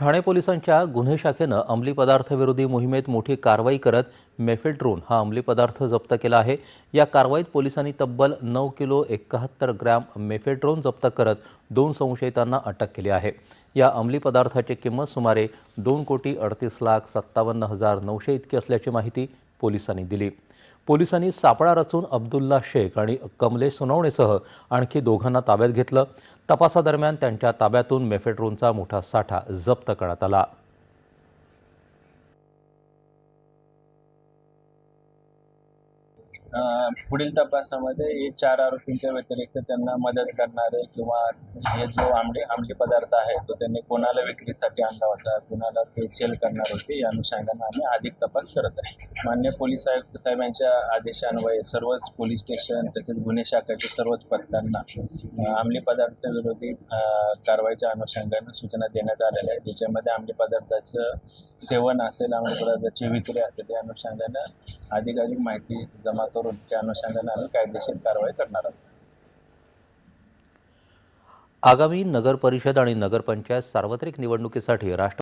ठाणे पोलिसांच्या गुन्हे शाखेनं अंमली पदार्थविरोधी मोहिमेत मोठी कारवाई करत मेफेड्रोन हा अंमली पदार्थ जप्त केला आहे. या कारवाईत पोलिसांनी तब्बल नऊ किलो एकाहत्तर ग्रॅम मेफेड्रोन जप्त करत दोन संशयितांना अटक केली आहे. या अंमली पदार्थाची किंमत सुमारे दोन कोटी अडतीस लाख सत्तावन्न हजार नऊशे इतकी असल्याची माहिती पोलिसांनी दिली. पोलिसांनी सापळा रचून अब्दुल्ला शेख आणि कमलेश सोनवणेसह आणखी दोघांना ताब्यात घेतलं. तपासादरम्यान त्यांच्या ताब्यातून मेफेट्रोनचा मोठा साठा जप्त करण्यात आला. पुढील तपासामध्ये हे चार आरोपींच्या व्यतिरिक्त त्यांना मदत करणारे किंवा हे जो आंबली अंमली पदार्थ आहे तो त्यांनी कोणाला विक्रीसाठी आणला होता कोणाला ते सेल करणार होते या अनुषंगाने आम्ही अधिक तपास करत आहे. मान्य पोलीस आयुक्त साहेबांच्या आदेशान्वये सर्वच पोलीस स्टेशन तसेच गुन्हे शाखेच्या सर्वच पथकांना आमली पदार्थ विरोधी कारवाईच्या अनुषंगाने सूचना देण्यात आलेल्या आहेत. ज्याच्यामध्ये आमली पदार्थाचं सेवन असेल अंमली पदार्थाची विक्री असेल या अनुषंगानं अधिकाधिक माहिती जमा करून त्या अनुषंगाने आम्ही कायदेशीर कारवाई करणार आहोत. आगामी नगर परिषद आणि नगरपंचायत सार्वत्रिक निवडणुकीसाठी राष्ट्र